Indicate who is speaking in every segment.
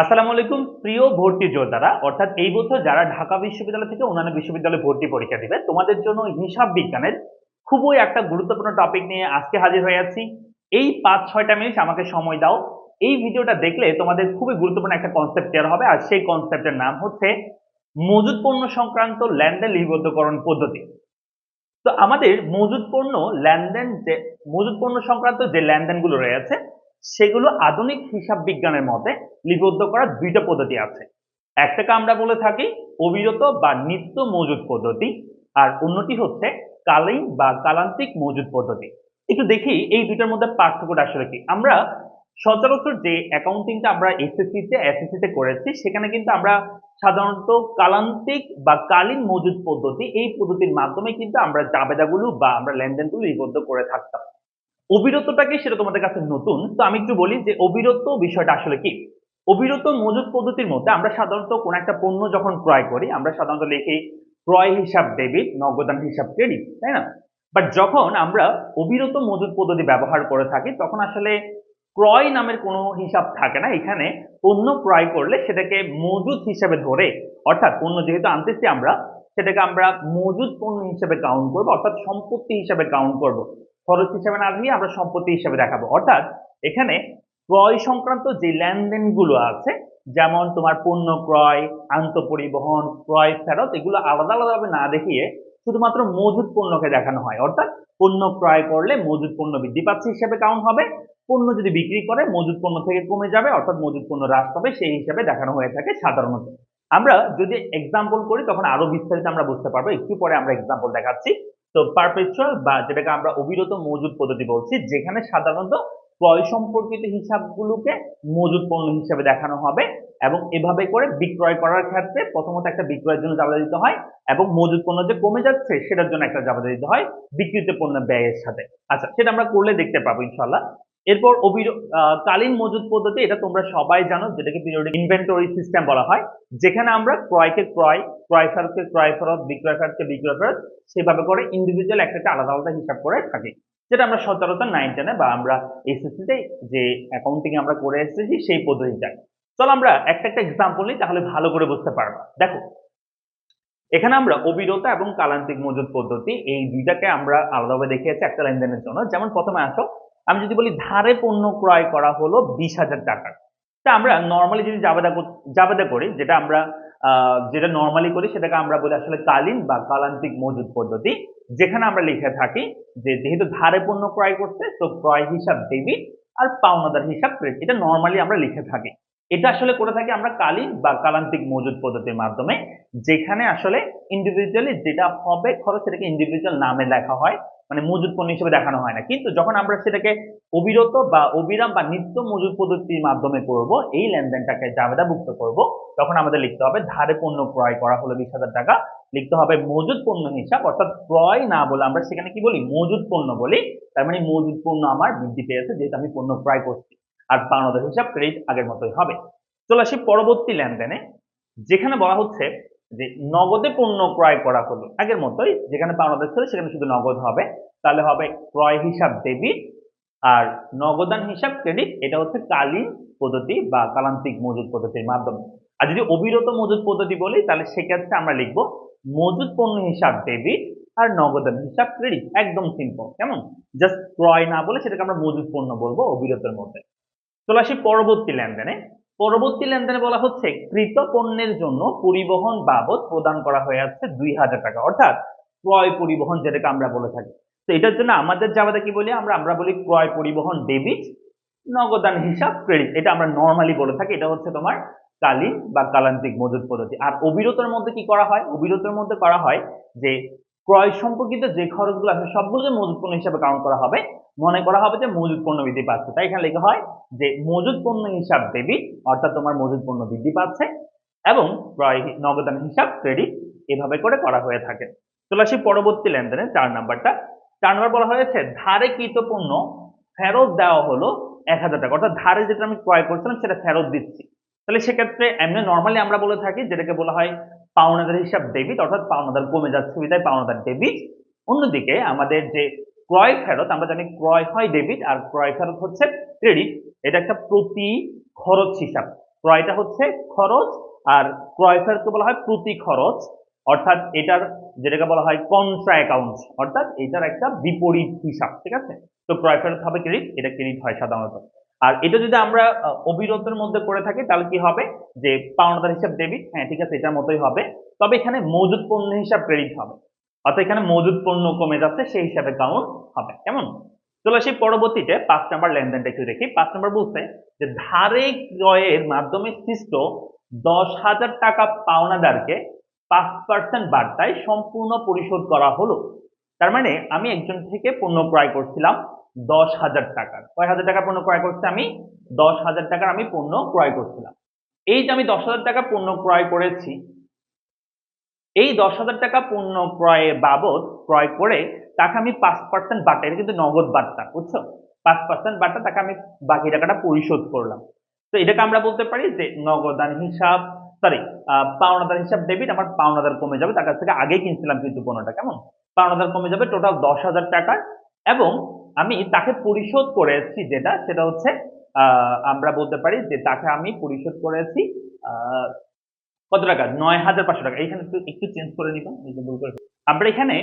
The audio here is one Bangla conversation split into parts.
Speaker 1: আসসালামু আলাইকুম, প্রিয় ভর্তি যোদ্ধারা। অর্থাৎ এই বছর যারা ঢাকা বিশ্ববিদ্যালয় থেকে অন্যান্য বিশ্ববিদ্যালয়ে ভর্তি পরীক্ষা দিবে, তোমাদের জন্য হিসাব বিজ্ঞানের খুবই একটা গুরুত্বপূর্ণ টপিক নিয়ে আজকে হাজির হয়ে আছি। এই পাঁচ, ছয়টা মিনিট আমাকে সময় দাও। এই ভিডিওটা দেখলে তোমাদের খুবই গুরুত্বপূর্ণ একটা কনসেপ্ট ক্লিয়ার হবে, আর সেই কনসেপ্টের নাম হচ্ছে মজুদ পণ্য সংক্রান্ত লেনদেন লিপিবদ্ধকরণ পদ্ধতি। তো আমাদের মজুদ পণ্য লেনদেন যে, মজুদ পণ্য সংক্রান্ত যে লেনদেনগুলো রয়েছে সেগুলো আধুনিক হিসাব বিজ্ঞানের মতে লিপিবদ্ধ করার দুইটা পদ্ধতি আছে। একটাকে আমরা বলে থাকি অবিরত বা নিত্য মজুদ পদ্ধতি, আর অন্যটি হচ্ছে কালীন বা কালান্তিক মজুদ পদ্ধতি। একটু দেখি এই দুইটার মধ্যে পার্থক্যটা আসলে কি। আমরা সচরাচর যে অ্যাকাউন্টিংটা আমরা এসএসসি তে এসএসসি তে করেছি, সেখানে কিন্তু আমরা সাধারণত কালান্তিক বা কালীন মজুদ পদ্ধতি এই পদ্ধতির মাধ্যমে কিন্তু আমরা জাবেদাগুলো বা আমরা লেনদেনগুলো লিপিবদ্ধ করে থাকতাম। অবিরতটাকে সেটা তোমাদের কাছে নতুন। তো আমি একটু বলি যে অবিরত বিষয়টা আসলে কি? অবিরত মজুদ পদ্ধতির মধ্যে আমরা সাধারণত কোন একটা পণ্য যখন ক্রয় করি, আমরা সাধারণত লিখি ক্রয় হিসাব ডেবিট, নগদান হিসাব ক্রেডিট, তাই না? বাট যখন আমরা অবিরত মজুদ পদ্ধতি ব্যবহার করে থাকি, তখন আসলে ক্রয় নামের কোনো হিসাব থাকে না। এখানে পণ্য ক্রয় করলে সেটাকে মজুদ হিসাবে ধরে, অর্থাৎ পণ্য যেহেতু আনতেছি আমরা, সেটাকে আমরা মজুদ পণ্য হিসাবে কাউন্ট করব, অর্থাৎ সম্পত্তি হিসাবে কাউন্ট করব। খরচ হিসাবে না দিয়ে আমরা সম্পত্তি হিসাবে দেখাবো। অর্থাৎ এখানে ক্রয় সংক্রান্ত যে লেনদেনগুলো আছে, যেমন তোমার পণ্য ক্রয় আন্ত পরিবহন ক্রয় ফেরত, এগুলো আলাদা আলাদাভাবে না দেখিয়ে শুধুমাত্র মজুদ পণ্যকে দেখানো হয়। অর্থাৎ পণ্য ক্রয় করলে মজুদ পণ্য বৃদ্ধি পাচ্ছে হিসাবে কাউন্ট হবে, পণ্য যদি বিক্রি করে মজুদ পণ্য থেকে কমে যাবে, অর্থাৎ মজুদ পণ্য হ্রাস পাবে, সেই হিসাবে দেখানো হয়ে থাকে সাধারণত। আমরা যদি এক্সাম্পল করি, তখন আরও বিস্তারিত আমরা বুঝতে পারব। একটু পরে আমরা এক্সাম্পল দেখাচ্ছি। তো পারপেচুয়াল বা যেটাকে আমরা অবিরত মজুদ পদ্ধতি বলছি, যেখানে সাধারণত ক্রয় সম্পর্কিত হিসাবগুলোকে মজুদ পণ্য হিসাবে দেখানো হবে এবং এভাবে করে বিক্রয় করার ক্ষেত্রে প্রথমত একটা বিক্রয়ের জন্য জাবাদা দিতে হয় এবং মজুদ পণ্য যে কমে যাচ্ছে সেটার জন্য একটা জাবাদা দিতে হয় বিক্রিত পণ্য ব্যয়ের সাথে। আচ্ছা সেটা আমরা করলে দেখতে পাবো ইনশাল্লাহ এরপর কালীন মজুদ পদ্ধতি, এটা তোমরা সবাই জানো, যেটাকে পিরিয়ডিক ইনভেন্টরি সিস্টেম বলা হয়, যেখানে আমরা ক্রয়কে ক্রয় ক্রয় ফেরতকে ক্রয় ফেরত, বিক্রয় ফেরতকে বিক্রয় ফেরত, সেভাবে করে ইন্ডিভিজুয়াল একটা আলাদা আলাদা হিসাব করে থাকি। যেটা আমরা সচরাচর নাইন টেনে বা আমরা এসএসসি তে যে অ্যাকাউন্টিং আমরা করে এসেছি, সেই পদ্ধতিটা। চলো আমরা একটা একটা এক্সাম্পল নিই, তাহলে ভালো করে বুঝতে পারবা। দেখো, এখানে আমরা অবিরত এবং কালান্তিক মজুদ পদ্ধতি, এই দুইটাকে আমরা আলাদাভাবে দেখিয়েছি একটা লেনদেনের জন্য। যেমন প্রথমে আসো আমি যদি বলি ধারে পণ্য ক্রয় করা হলো বিশ হাজার টাকার। তা আমরা নর্মালি যদি জাবেদা জাবেদা করি, যেটা আমরা যেটা নর্মালি করি, সেটাকে আমরা বলি আসলে কালীন বা কালান্তিক মজুদ পদ্ধতি, যেখানে আমরা লিখে থাকি যে যেহেতু ধারে পণ্য ক্রয় করছে, তো ক্রয় হিসাব ডেবিট আর পাওনাদার হিসাব ক্রেডিট এটা নর্মালি আমরা লিখে থাকি। এটা আসলে করে থাকি আমরা কালীন বা কালান্তিক মজুদ পদ্ধতির মাধ্যমে, যেখানে আসলে ইন্ডিভিজুয়ালি যেটা হবে খরচ সেটাকে ইন্ডিভিজুয়াল নামে লেখা হয় মানে মজুদ পণ্য হিসেবে দেখানো হয় না। কিন্তু যখন আমরা সেটাকে অবিরত বা অবিরাম বা নিত্য মজুদ পদ্ধতির মাধ্যমে করব, এই লেনদেনটাকে জাবেদাভুক্ত করব, তখন আমাদের লিখতে হবে ধারে পণ্য ক্রয় করা হলো বিশ টাকা। লিখতে হবে মজুদ পণ্য হিসাব, অর্থাৎ ক্রয় না বলে আমরা সেখানে কি বলি? মজুদ পণ্য বলি। তার মানে মজুদ পণ্য আমার বৃদ্ধি পেয়েছে, যেহেতু আমি পণ্য ক্রয় করছি। আর পাওনাদার হিসাব ক্রেডিট আগের মতোই হবে। চলে আসি পরবর্তী লেনদেনে, যেখানে বলা হচ্ছে যে নগদে পণ্য ক্রয় করা হলো। আগের মতোই যেখানে পাওনাদার ছিল সেখানে শুধু নগদ হবে। তাহলে হবে ক্রয় হিসাব ডেবিট আর নগদান হিসাব ক্রেডিট। এটা হচ্ছে কালীন পদ্ধতি বা কালান্তিক মজুদ পদ্ধতির মাধ্যমে। আর যদি অবিরত মজুদ পদ্ধতি বলি, তাহলে সেক্ষেত্রে আমরা লিখব মজুদ পণ্য হিসাব ডেবিট আর নগদান হিসাব ক্রেডিট। একদম সিম্পল কেমন? জাস্ট ক্রয় না বলে সেটাকে আমরা মজুদ পণ্য বলব অবিরতের মধ্যে। চলে আসি পরবর্তী লেনদেনে। পরবর্তী লেনদেনে বলা হচ্ছে কৃত পণ্যের জন্য পরিবহন বাবদ প্রদান করা হয়ে আছে দুই হাজার টাকা, অর্থাৎ ক্রয় পরিবহন যেটাকে আমরা বলে থাকি। তো এটার জন্য আমাদের জাবাদা কি বলি? আমরা আমরা বলি ক্রয় পরিবহন ডেবিট নগদান হিসাব ক্রেডিট। এটা আমরা নর্মালি বলে থাকি, এটা হচ্ছে তোমার কালীন বা কালান্তিক মজুদ পদ্ধতি। আর অবিরতের মধ্যে কি করা হয়? অবিরতের মধ্যে করা হয় যে, ক্রয় সম্পর্কিত যে খরচগুলো আছে, সবগুলোকে মজুদ পণ্য হিসাবে কাউন্ট করা হবে। মনে করা হবে যে মজুদ পণ্য বৃদ্ধি পাচ্ছে। তাই এখানে লেখা হয় যে মজুদ পণ্য হিসাব ডেবিট অর্থাৎ তোমার মজুদ পণ্য বৃদ্ধি পাচ্ছে এবং ক্রয় নগদান হিসাব ক্রেডিট এভাবে করে করা হয়ে থাকে। চলে আসি পরবর্তী লেনদেনে, চার নাম্বারটা। চার নাম্বার বলা হয়েছে, ধারে কৃত পণ্য ফেরত দেওয়া হলো এক হাজার টাকা। অর্থাৎ ধারে যেটা আমি ক্রয় করছিলাম সেটা ফেরত দিচ্ছি। তাহলে সেক্ষেত্রে এমনি নর্মালি আমরা বলে থাকি, যেটাকে বলা হয় পাওনাদার হিসাব ডেবিট অর্থাৎ পাওনাদার কমে যাচ্ছে পাওনাদার ডেবিট অন্যদিকে আমাদের যে ক্রয় ফেরত, আমরা জানি ক্রয় হয় ডেবিট আর ক্রয় ফেরত হচ্ছে ক্রেডিট এটা একটা প্রতি খরচ হিসাব। ক্রয়টা হচ্ছে খরচ আর ক্রয় ফেরতকে বলা হয় প্রতি খরচ। অর্থাৎ এটার যেটাকে বলা হয় কন্ট্রা অ্যাকাউন্ট অর্থাৎ এটার একটা বিপরীত হিসাব, ঠিক আছে? তো ক্রয় ফেরত হবে ক্রেডিট এটা ক্রেডিট হয় সাধারণত। আর এটা যদি আমরা অবিরতের মধ্যে করে থাকি, তাহলে কি হবে? যে পাওনাদার হিসাব ডেবিট হ্যাঁ ঠিক আছে, এটার মতোই হবে। তবে এখানে মজুদ পণ্য হিসাব ক্রেডিট হবে। অর্থাৎ এখানে মজুদ পণ্য কমে যাচ্ছে, সেই হিসাবে কাউন্ট হবে। কেমন? চলে সেই পরবর্তীতে, পাঁচ নাম্বার লেনদেনটা একটু দেখি। পাঁচ নাম্বার বলছে যে ধারে ক্রয়ের মাধ্যমে সৃষ্ট দশ হাজার টাকা পাওনাদারকে পাঁচ পার্সেন্ট বার্তায় সম্পূর্ণ পরিশোধ করা হলো। তার মানে আমি একজন থেকে পণ্য ক্রয় করছিলাম দশ হাজার টাকার কয় হাজার টাকা পণ্য ক্রয় করছি আমি? দশ হাজার টাকার আমি পণ্য ক্রয় করছিলাম। এই যে আমি দশ হাজার টাকা পণ্য ক্রয় করেছি এই দশ হাজার টাকা পণ্য ক্রয়ে বাবদ ক্রয় করে তাকে আমি পাঁচ পার্সেন্ট বাটা কিন্তু নগদ বার্তা, বুঝছ? পাঁচ পার্সেন্ট বাটা তাকে আমি বাকি টাকাটা পরিশোধ করলাম। তো এটাকে আমরা বলতে পারি যে নগদান হিসাব সরি পাওনাদার হিসাব ডেবিট আমার পাওনাদার কমে যাবে। তার কাছ থেকে আগে কিনছিলাম কিন্তু পণ্যটা, কেমন? পাওনাদার কমে যাবে টোটাল দশ হাজার টাকার এবং আমি তাকে পরিশোধ করে করেছি যেটা, সেটা হচ্ছে আমরা বলতে পারি যে তাকে আমি পরিশোধ করেছি কত টাকা? নয় হাজার পাঁচশো টাকা। এইখানে একটু একটু চেঞ্জ করে নিবা যে ভুল করে আমরা এখানে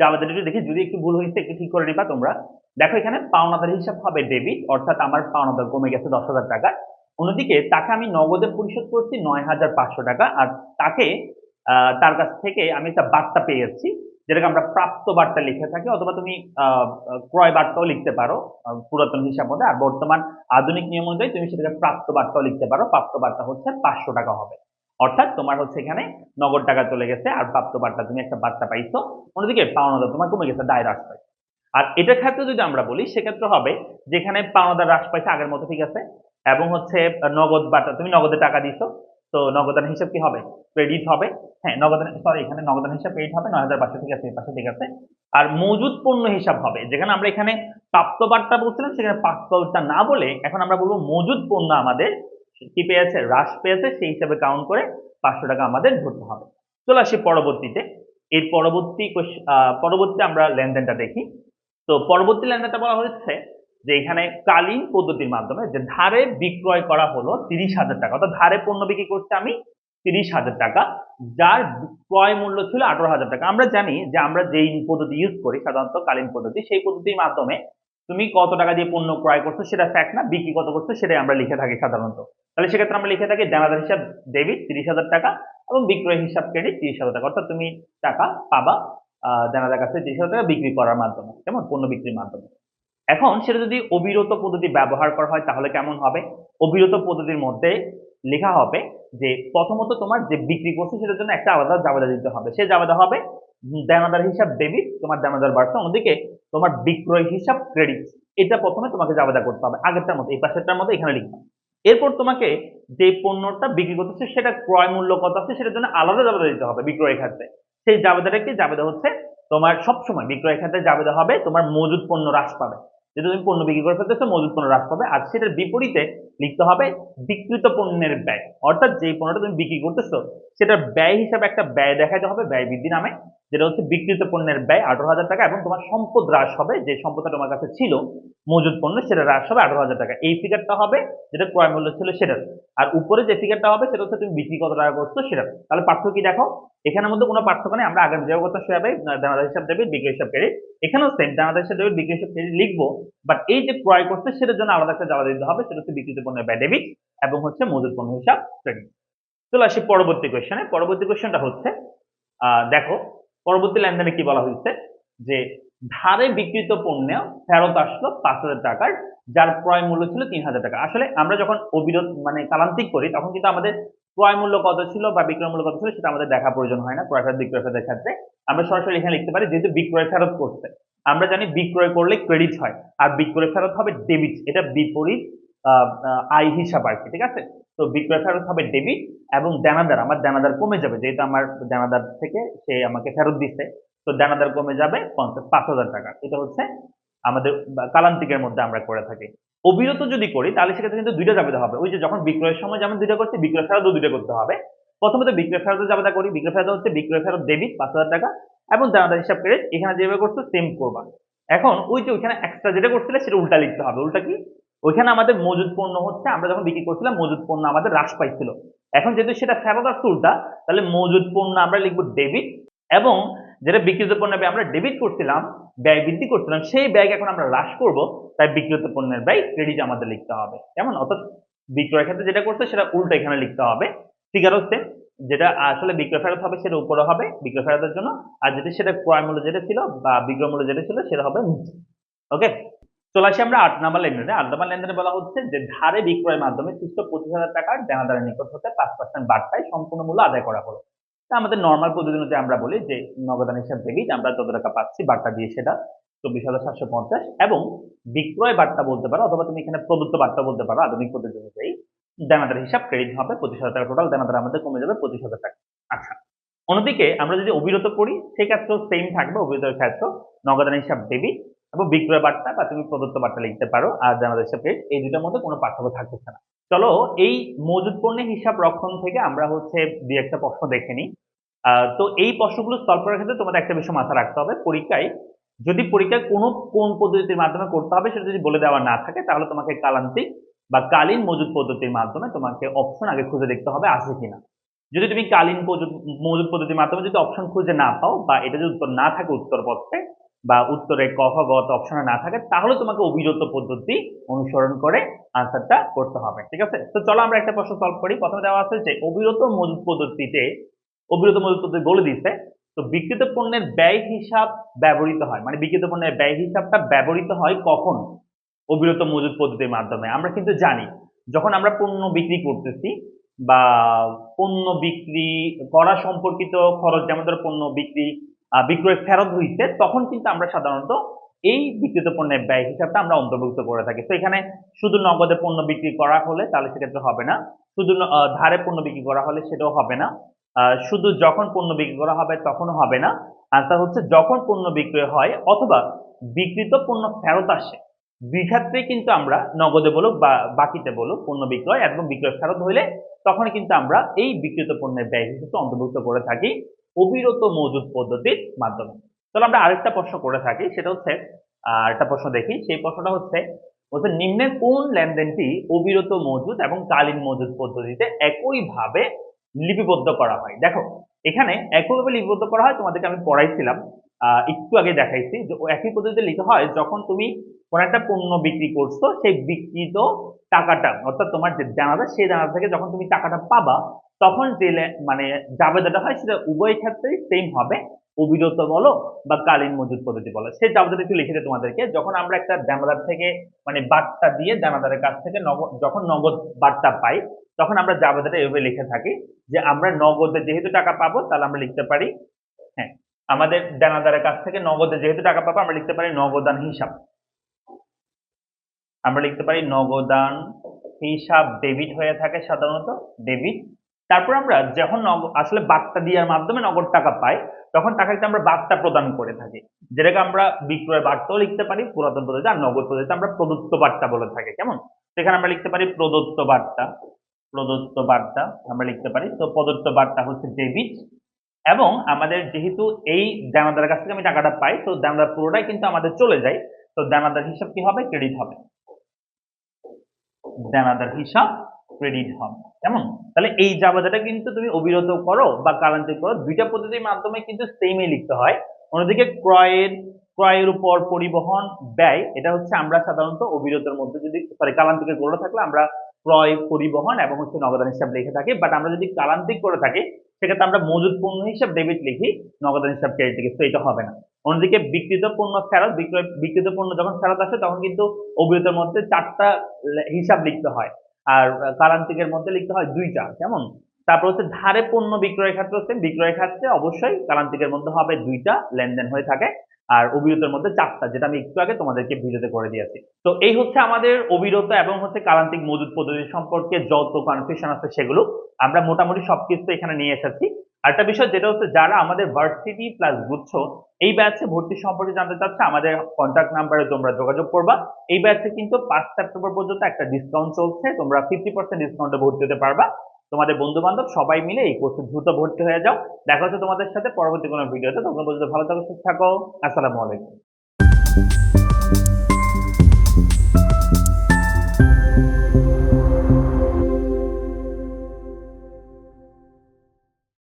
Speaker 1: জামাদের দেখি, যদি একটু ভুল হয়েছে, একটু ঠিক করে নিবা তোমরা। দেখো এখানে পাওনাদার হিসাব হবে ডেবিট অর্থাৎ আমার পাওনাদার কমে গেছে দশ হাজার টাকা। অন্যদিকে তাকে আমি নগদে পরিশোধ করছি নয় হাজার পাঁচশো টাকা, আর তাকে তার কাছ থেকে আমি একটা বার্তা পেয়ে যাচ্ছি যেটাকে আমরা প্রাপ্ত বার্তা লিখে থাকি, অথবা তুমি ক্রয় বার্তাও লিখতে পারো পুরাতন হিসাব মধ্যে আর বর্তমান আধুনিক নিয়ম অনুযায়ী তুমি সেটাকে প্রাপ্ত বার্তাও লিখতে পারো। প্রাপ্ত বার্তা হচ্ছে পাঁচশো টাকা হবে। অর্থাৎ তোমার হচ্ছে এখানে নগদ টাকা চলে গেছে, আর প্রাপ্ত বার্তা তুমি একটা বার্তা পাইছো। অন্যদিকে পাওনাদার তোমার কমে গেছে, দায় হ্রাস পাইছে আর এটার ক্ষেত্রে যদি আমরা বলি, সেক্ষেত্রে হবে যেখানে পাওনাদার হ্রাস পাইছে আগের মতো, ঠিক আছে? এবং হচ্ছে নগদ বার্তা তুমি নগদে টাকা দিছো, তো নগদান হিসাব কি হবে? ক্রেডিট হবে। হ্যাঁ নগদান সরি এখানে নগদান হিসাব ক্রেডিট হবে, নয় হাজার পাঁচশো, ঠিক আছে পাশে ঠিক আছে। আর মজুদ পণ্য হিসাব হবে, যেখানে আমরা এখানে প্রাপ্ত বার্তা বলছিলাম, সেখানে প্রাপ্ত বার্তা না বলে এখন আমরা বলব মজুদ পণ্য আমাদের কি পেয়েছে? হ্রাস পেয়েছে, সেই হিসাবে কাউন্ট করে পাঁচশো টাকা আমাদের ধরতে হবে। চলে আসি পরবর্তীতে। এর পরবর্তী পরবর্তী আমরা লেনদেনটা দেখি। তো পরবর্তী লেনদেনটা বলা হচ্ছে যে এখানে কালীন পদ্ধতির মাধ্যমে যে ধারে বিক্রয় করা হলো তিরিশ হাজার টাকা, অর্থাৎ ধারে পণ্য বিক্রি করছে আমি তিরিশ হাজার টাকা, যার ক্রয় মূল্য ছিল আঠারো হাজার টাকা। আমরা জানি যে আমরা যেই পদ্ধতি ইউজ করি, সাধারণত কালীন পদ্ধতি, সেই পদ্ধতির মাধ্যমে তুমি কত টাকা দিয়ে পণ্য ক্রয় করছ সেটা ফ্যাক্ট না, বিক্রি কত করছ সেটাই আমরা লিখে থাকি সাধারণত। তাহলে সেক্ষেত্রে আমরা লিখে থাকি দেনাদার হিসাব ডেবিট তিরিশ হাজার টাকা এবং বিক্রয় হিসাব ক্রেডিট তিরিশ হাজার টাকা। অর্থাৎ তুমি টাকা পাবা দেনাদার কাছে তিরিশ হাজার টাকা বিক্রি করার মাধ্যমে, কেমন? পণ্য বিক্রির মাধ্যমে। এখন সেটা যদি অবিরত পদ্ধতি ব্যবহার করা হয় তাহলে কেমন হবে? অবিরত পদ্ধতির মধ্যে লেখা হবে যে প্রথমত তোমার যে বিক্রি করছে সেটার জন্য একটা আলাদা জাবেদা দিতে হবে। সে জাবেদা হবে দেনাদার হিসাব ডেবিট, তোমার দেনাদার বাড়ছে অন্যদিকে তোমার বিক্রয় হিসাব ক্রেডিট, এটা প্রথমে তোমাকে জাবেদা করতে হবে। আগেরটার মতো, এই পাশেরটার মতো, এখানে লিখতে হবে। এরপর তোমাকে যে পণ্যটা বিক্রি করতেছে সেটা ক্রয় মূল্য কত আছে সেটার জন্য আলাদা জাবেদা দিতে হবে বিক্রয় খাতে। সেই জাবেদাটা কি জাবেদা হচ্ছে তোমার সবসময় বিক্রয় খাতে জাবেদা হবে, তোমার মজুদ পণ্য হ্রাস পাবে। যদি তুমি পণ্য বিক্রি করে ফেলতেছো মজুদ পণ্য হ্রাস পাবে, আর সেটার বিপরীতে লিখতে হবে বিকৃত পণ্যের ব্যয়। অর্থাৎ যেই পণ্যটা তুমি বিক্রি করতেছো, সেটার ব্যয় হিসাবে একটা ব্যয় দেখাতে হবে, ব্যয় বৃদ্ধি নামে। যেটা হচ্ছে বিকৃত পণ্যের ব্যয় আঠারো হাজার টাকা এবং তোমার সম্পদ হ্রাস হবে, যে সম্পদটা তোমার কাছে ছিল মজুদ পণ্য, সেটা হ্রাস হবে আঠারো হাজার টাকা। এই ফিগারটা হবে যেটা ক্রয় মূল্য ছিল সেটার। আর উপরে যে ফিগারটা হবে, সেটা হচ্ছে তুমি বিক্রি কত টাকা করছ সেটা তাহলে পার্থক্য কি দেখো? এখানের মধ্যে কোনো পার্থক্য নেই, আমরা আগের যে কথা সেভাবে দানাদার হিসাব দেবে বিক্রি হিসাব ক্রেডিট এখানেও সেম দানাদার হিসাব বিক্রি হিসাব লিখব বাট এই যে ক্রয় করছে, সেটার জন্য আলাদা একটা জায়গা দিতে হবে, সেটা হচ্ছে বিক্রিত পণ্যের ব্যয় ডেবিট এবং হচ্ছে মজুদ পণ্য হিসাব ক্রেডিট চলে আসি পরবর্তী কোয়েশ্চনে পরবর্তী কোয়েশ্চনটা হচ্ছে দেখো, পরবর্তী লেনদেনে কি বলা হয়েছে? যে ধারে বিক্রিত পণ্য ফেরত আসলো পাঁচ হাজার টাকার, যার ক্রয় মূল্য ছিল তিন হাজার টাকা। আসলে আমরা যখন অবিরোধ মানে কালান্তিক করি, তখন কিন্তু আমাদের ক্রয় মূল্য কত ছিল বা বিক্রয় মূল্য কত ছিল, সেটা আমাদের দেখা প্রয়োজন হয় না ক্রয় বিক্রয় ক্ষেত্রে। আমরা সরাসরি এখানে লিখতে পারি যেহেতু বিক্রয় ফেরত করছে। আমরা জানি বিক্রয় করলে ক্রেডিট হয়, আর বিক্রয় ফেরত হবে ডেবিট এটা বিপরীত আয় হিসাব আর কি, ঠিক আছে? তো বিক্রয় ফেরত হবে ডেবিট এবং দানাদার, আমার দানাদার কমে যাবে, যেহেতু আমার দানাদার থেকে সে আমাকে ফেরত দিচ্ছে তো দানাদার কমে যাবে পঞ্চাশ, পাঁচ হাজার টাকা। এটা হচ্ছে আমাদের কালান্তিকের মধ্যে আমরা করে থাকি। অবিরত যদি করি, তাহলে সেক্ষেত্রে কিন্তু দুইটা জাবেদা হবে। ওই যে যখন বিক্রয়ের সময় যেমন দুইটা করছি, বিক্রয় ফেরতও দুইটা করতে হবে। প্রথমত বিক্রয় ফেরত জাবেদা করি, বিক্রয় ফেরত হচ্ছে বিক্রয় ফেরত ডেবিট পাঁচ হাজার টাকা এবং দানাদার হিসাব ক্রেডিট এখানে যেভাবে করছ সেম করবা। এখন ওই যে ওইখানে এক্সট্রা যেটা করছিলে সেটা উল্টা লিখতে হবে। উল্টা কি? ওইখানে আমাদের মজুদ পণ্য হচ্ছে, আমরা যখন বিক্রি করছিলাম, মজুদ পণ্য আমাদের হ্রাস পাইছিল। এখন যেহেতু সেটা ফেরত আসছে উল্টা, তাহলে মজুদ পণ্য আমরা লিখব ডেবিট এবং যেটা বিক্রিত পণ্যের আমরা ডেবিট করছিলাম, ব্যয় বৃদ্ধি করছিলাম, সেই ব্যয় এখন আমরা হ্রাস করব, তাই বিক্রিত পণ্যের ব্যয় ক্রেডিট আমাদের লিখতে হবে। কেমন? অর্থাৎ বিক্রয় ক্ষেত্রে যেটা করছে সেটা উল্টো এখানে লিখতে হবে। ফিগার হচ্ছে যেটা আসলে বিক্রয় ফেরত হবে, সেটা উপরে হবে বিক্রয় ফেরতের জন্য, আর যেটা সেটা ক্রয় মূল্য যেটা ছিল বা বিক্রয় মূল্য যেটা ছিল, সেটা হবে ওকে চলে আসি আমরা আট নাম্বার লেনদেনে আট নাম্বার লেনদেনে বলা হচ্ছে যে, ধারে বিক্রয়ের মাধ্যমে সৃষ্ট পঁচিশ হাজার টাকার দেনাদারের নিকট হতে পাঁচ পার্সেন্ট বার্তায় সম্পূর্ণ মূল্য আদায় করা হলো। তা আমাদের নর্মাল পদ্ধতি অনুযায়ী আমরা বলি যে নগদান হিসাব ডেবিট আমরা যত টাকা পাচ্ছি বার্তা দিয়ে সেটা চব্বিশ হাজার সাতশো পঞ্চাশ। এবং বিক্রয় বার্তা বলতে পারো, অথবা তুমি এখানে প্রদত্ত বার্তা বলতে পারো, আধুনিক পদ্ধতি অনুযায়ী। দেনাদার হিসাব ক্রেডিট হবে পঁচিশ হাজার টাকা টোটাল দেনাদার আমাদের কমে যাবে পঁচিশ হাজার টাকা। আচ্ছা অন্যদিকে আমরা যদি অবিরত করি সেক্ষেত্রেও সেম থাকবে অবিরতের ক্ষেত্রে নগদান হিসাব ডেবিট এবং বিক্রয় বার্তা বা তুমি প্রদত্ত বার্তা লিখতে পারো আর দেনাদার হিসাব ক্রেডিট এই দুটার মধ্যে কোনো পার্থক্য থাকতেছে না। চলো, এই মজুদ পণ্যের হিসাব রক্ষণ থেকে আমরা হচ্ছে দুই একটা প্রশ্ন দেখে নিই। তো এই প্রশ্নগুলো সলভ করার ক্ষেত্রে তোমাদের একটা বিষয় মাথা রাখতে হবে। পরীক্ষায় যদি পরীক্ষায় কোনো কোন পদ্ধতির মাধ্যমে করতে হবে, সেটা যদি বলে দেওয়া না থাকে, তাহলে তোমাকে কালান্তিক বা কালীন মজুদ পদ্ধতির মাধ্যমে তোমাকে অপশন আগে খুঁজে দেখতে হবে আছে কিনা। যদি তুমি কালীন মজুদ- পদ্ধতির মাধ্যমে যদি অপশন খুঁজে না পাও বা এটা যদি উত্তর না থাকে উত্তর পক্ষে বা উত্তরে কফাগত অপশনে না থাকে, তাহলে তোমাকে অবিরত পদ্ধতি অনুসরণ করে আনসারটা করতে হবে, ঠিক আছে? তো চলো আমরা একটা প্রশ্ন সলভ করি। প্রথমে দেওয়া আছে যে, অবিরত মজুদ পদ্ধতিতে, অবিরত মজুদ পদ্ধতি বলে দিচ্ছে তো বিক্রিত পণ্যের ব্যয় হিসাব ব্যবহৃত হয়। মানে বিক্রিত পণ্যের ব্যয় হিসাবটা ব্যবহৃত হয় কখন? অবিরত মজুদ পদ্ধতির মাধ্যমে। আমরা কিন্তু জানি, যখন আমরা পণ্য বিক্রি করতেছি বা পণ্য বিক্রি করা সম্পর্কিত খরচ, যেমন ধরো পণ্য বিক্রি বিক্রয় ফেরত হইছে, তখন কিন্তু আমরা সাধারণত এই বিক্রিত পণ্যের ব্যয় হিসাবটা আমরা অন্তর্ভুক্ত করে থাকি। তো এখানে শুধু নগদে পণ্য বিক্রি করা হলে তাহলে সেক্ষেত্রে হবে না। শুধু ধারে পণ্য বিক্রি করা হলে সেটাও হবে না। শুধু যখন পণ্য বিক্রি করা হবে তখনও হবে না। আনসার হচ্ছে যখন পণ্য বিক্রয় হয় অথবা বিক্রিত পণ্য ফেরত আসে দুই কিন্তু আমরা নগদে বলুক বা বাকিতে বলুক পণ্য বিক্রয় এবং বিক্রয় ফেরত হইলে তখন কিন্তু আমরা এই বিক্রিত পণ্যের ব্যয় হিসেবে অন্তর্ভুক্ত করে থাকি অবিরত মজুদ পদ্ধতির মাধ্যমে। তাহলে আমরা আরেকটা প্রশ্ন করে থাকি, সেটা হচ্ছে, আরেকটা প্রশ্ন দেখি, সেই প্রশ্নটা হচ্ছে, বলছে নিম্নের কোন লেনদেনটি অবিরত মজুদ এবং কালীন মজুদ পদ্ধতিতে একইভাবে লিপিবদ্ধ করা হয়? দেখো, এখানে একইভাবে লিপিবদ্ধ করা হয়, তোমাদেরকে আমি পড়াইছিলাম একটু আগে দেখাইছি যে একই পদ্ধতিতে লিখা হয় যখন তুমি কোন একটা পণ্য বিক্রি করছ, সেই বিক্রিত টাকাটা, অর্থাৎ তোমার যে দানাটা সেই দানা থেকে যখন তুমি টাকাটা পাবা, তখন যে মানে জাবেদাটা হয়, সেটা উভয় ক্ষেত্রেই সেম হবে। অবিরত বলো বা কালীন মজুদ পদ্ধতি বলো, সেই জাবেদাটা একটু লিখে দেয় তোমাদেরকে। যখন আমরা একটা দানাদার থেকে মানে বার্তা দিয়ে দানাদারের কাছ থেকে নগদ যখন নগদ বার্তা পাই, তখন আমরা জাবেদাটা এভাবে লিখে থাকি যে, আমরা নগদে যেহেতু টাকা পাবো, তাহলে আমরা লিখতে পারি হ্যাঁ আমাদের দানাদারের কাছ থেকে নগদে যেহেতু টাকা পাবো, আমরা লিখতে পারি নগদান হিসাব। আমরা লিখতে পারি নগদান হিসাব ডেবিট হয়ে থাকে সাধারণত, ডেবিট। তারপর আমরা যখন আসলে বার্তা দেওয়ার মাধ্যমে নগদ টাকা পাই, তখন টাকাকে আমরা বার্তা প্রদান করে থাকি। যেটাকে আমরা বিক্রয় বার্তাও লিখতে পারি, পুরাতন পদ্ধতি আর নগদ পদ্ধতিতে আমরা প্রদত্ত বার্তা বলে থাকি, কেমন? সেখানে আমরা লিখতে পারি প্রদত্ত বার্তা প্রদত্ত বার্তা আমরা লিখতে পারি। তো প্রদত্ত বার্তা হচ্ছে ডেবিট এবং আমাদের যেহেতু এই দানাদারের কাছ থেকে আমি টাকাটা পাই, তো দানাদার পুরোটাই কিন্তু আমাদের চলে যায়। তো দানাদার হিসাব কি হবে? ক্রেডিট হবে। দানাদার হিসাব ক্রেডিট হবে। কেমন? তাহলে এই জাবাদাটা কিন্তু তুমি অবিরত করো বা কারান্তিক করো, দুইটা পদ্ধতির মাধ্যমে কিন্তু সেমই লিখতে হয়। অন্যদিকে ক্রয়ের ক্রয়ের উপর পরিবহন, ব্যয়, এটা হচ্ছে আমরা সাধারণত অবিরতের মধ্যে যদি সরি কালান্তিকে করে থাকলে আমরা ক্রয়, পরিবহন এবং হচ্ছে নগদান হিসাব লিখে থাকি। বাট আমরা যদি কালান্তিক করে থাকি সেক্ষেত্রে আমরা মজুদ পণ্য হিসাব ডেবিট লিখি নগদান হিসাব ক্রেডিট লিখি তো এটা হবে না। অন্যদিকে বিক্রিত পণ্য ফেরত, বিক্রয়, বিক্রিত পণ্য যখন ফেরত আসে, তখন কিন্তু অভিজ্ঞতার মধ্যে চারটা হিসাব লিখতে হয়। আর কালান্তিকের মধ্যে লিখতে হয় দুইটা, কেমন? তারপর হচ্ছে ধারে পণ্য বিক্রয়ের ক্ষেত্রে হচ্ছে বিক্রয়ের ক্ষেত্রে অবশ্যই কালান্তিকের মধ্যে হবে দুইটা লেনদেন হয়ে থাকে আর অবিরতের মধ্যে চারটা, যেটা আমি একটু আগে তোমাদেরকে ভিডিওতে করে দিয়েছি। তো এই হচ্ছে আমাদের অবিরত এবং হচ্ছে কালান্তিক মজুদ পদ্ধতি সম্পর্কে যত কনফিউশন আছে সেগুলো আমরা মোটামুটি সবকিছু এখানে নিয়ে এসেছি। আরেকটা বিষয় যেটা হচ্ছে যারা আমাদের ভার্সিটি প্লাস গুচ্ছ, এই ব্যাচে ভর্তি সম্পর্কে জানতে চাচ্ছে, আমাদের কন্ট্যাক্ট নাম্বারে তোমরা যোগাযোগ করবা। এই ব্যাচে কিন্তু পাঁচ সেপ্টেম্বর পর্যন্ত একটা ডিসকাউন্ট চলছে, তোমরা ফিফটি পার্সেন্ট ডিসকাউন্টে ভর্তি হতে পারবা। তোমাদের বন্ধু বান্ধব সবাই মিলে এই কোর্সে দ্রুত ভর্তি হয়ে যাও। দেখা হচ্ছে তোমাদের সাথে পরবর্তী কোনো ভিডিওতে। তোমরা বলতে ভালো থাকো, সুস্থ থাকো। আসসালামু আলাইকুম।